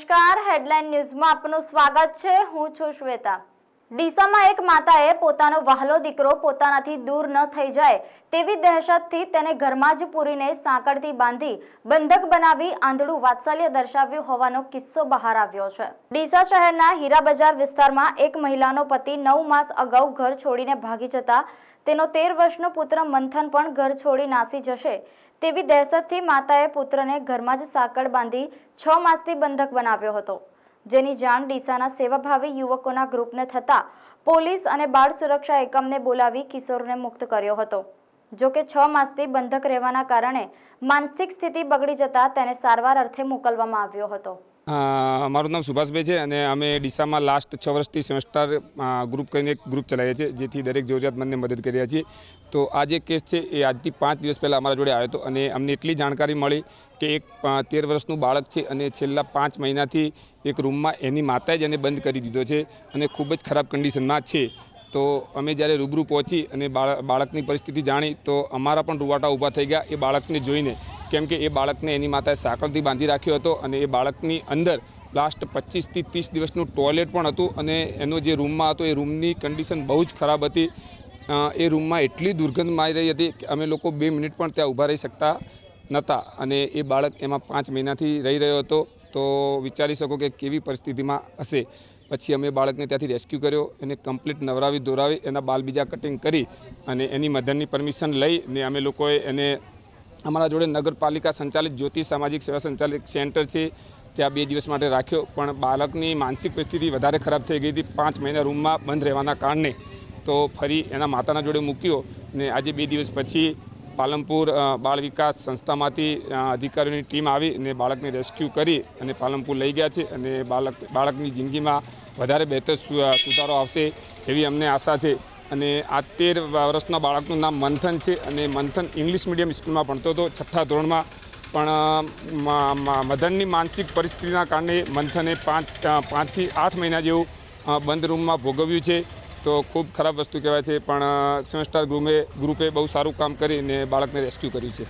નમસ્કાર. હેડલાઇન ન્યૂઝમાં આપનું સ્વાગત છે. હું છું શ્વેતા. ડીસામાં એક માતાએ પોતાનો વહાલો દીકરો પોતાનાથી દૂર ન થઈ જાય તેવી દહેશતથી તેને ઘરમાં જ પૂરીને સાંકળથી બાંધી બંધક બનાવી આંધળું વાત્સલ્ય દર્શાવ્યું હોવાનો કિસ્સો બહાર આવ્યો છે. ડીસા શહેરના હીરા બજાર વિસ્તારમાં એક મહિલાનો પતિ નવ માસ અગાઉ ઘર છોડીને ભાગી જતા તેનો તેર વર્ષનો પુત્ર મંથન પણ ઘર છોડી નાસી જશે તેવી દહેશતથી માતાએ પુત્રને ઘરમાં જ સાંકળ બાંધી છ માસથી બંધક બનાવ્યો હતો. જેની જાણ ડીસાના સેવાભાવી યુવકોના ગ્રુપને થતાં પોલીસ અને બાળ સુરક્ષા એકમને બોલાવી કિશોરને મુક્ત કર્યો હતો. જો કે છ માસથી બંધક રહેવાના કારણે માનસિક સ્થિતિ બગડી જતા તેને સારવાર અર્થે મોકલવામાં આવ્યો હતો. મારું નામ સુભાષભાઈ છે અને અમે ડીસામાં લાસ્ટ છ વર્ષથી સેમેસ્ટર ગ્રુપ કરીને એક ગ્રુપ ચલાવીએ છીએ, જેથી દરેક જરૂરિયાતમંદને મદદ કરી રહ્યા છીએ. તો આ જે કેસ છે એ આજથી પાંચ દિવસ પહેલાં અમારા જોડે આવ્યો હતો અને અમને એટલી જાણકારી મળી કે એક તેર વર્ષનું બાળક છે અને છેલ્લા પાંચ મહિનાથી એક રૂમમાં એની માતાએ જ એને બંધ કરી દીધો છે અને ખૂબ જ ખરાબ કન્ડિશનમાં છે. તો અમે જ્યારે રૂબરૂ પહોંચી અને બાળ, બાળકની પરિસ્થિતિ જાણી તો અમારા પણ રૂવાટા ઊભા થઈ ગયા એ બાળકને જોઈને. કેમ કે એ બાળકને એની માતાએ સાંકળથી બાંધી રાખ્યો હતો અને એ બાળકની અંદર લાસ્ટ પચીસથી ત્રીસ દિવસનું ટોયલેટ પણ હતું અને એનો જે રૂમમાં હતો એ રૂમની કન્ડિશન બહુ જ ખરાબ હતી. એ રૂમમાં એટલી દુર્ગંધ મારી રહી હતી કે અમે લોકો બે મિનિટ પણ ત્યાં ઊભા રહી શકતા નહોતા અને એ બાળક એમાં પાંચ મહિનાથી રહી રહ્યો હતો. તો વિચારી શકો કે કેવી પરિસ્થિતિમાં હશે. પછી અમે બાળકને ત્યાંથી રેસ્ક્યુ કર્યો, એને કમ્પ્લીટ નવરાવી દોરાવી એના બાલ બીજા કટિંગ કરી અને એની મધરની પરમિશન લઈ ને અમે લોકોએ એને અમારા જોડે નગરપાલિકા સંચાલિત જ્યોતિ સામાજિક સેવા સંચાલિત સેન્ટર છે. ત્યાં બે દિવસ માટે રાખ્યો, પણ બાળકની માનસિક પરિસ્થિતિ વધારે ખરાબ થઈ ગઈ હતી. પાંચ મહિના રૂમમાં બંધ રહેવાના કારણે તો ફરી એના માતાના જોડે મૂક્યો ને આજે બે દિવસ પછી પાલનપુર બાળ વિકાસ સંસ્થામાંથી અધિકારીઓની ટીમ આવી અને બાળકને રેસ્ક્યુ કરી અને પાલનપુર લઈ ગયા છે અને બાળક, બાળકની જિંદગીમાં વધારે બહેતર સુધારો આવશે એવી અમને આશા છે. અને આ તેર વર્ષના બાળકનું નામ મંથન છે અને મંથન ઇંગ્લિશ મીડિયમ સ્કૂલમાં ભણતો હતો. છઠ્ઠા ધોરણમાં પણ અ, મ- મ- મદનની માનસિક પરિસ્થિતિના કારણે મંથને પાંચ પાંચથી આઠ મહિના જેવું બંધ રૂમમાં ભોગવ્યું છે. તો ખૂબ ખરાબ વસ્તુ કહેવાય છે પણ સેમેસ્ટર ગ્રુપે ગ્રુપે બહુ સારું કામ કરીને બાળકને રેસ્ક્યુ કર્યું છે.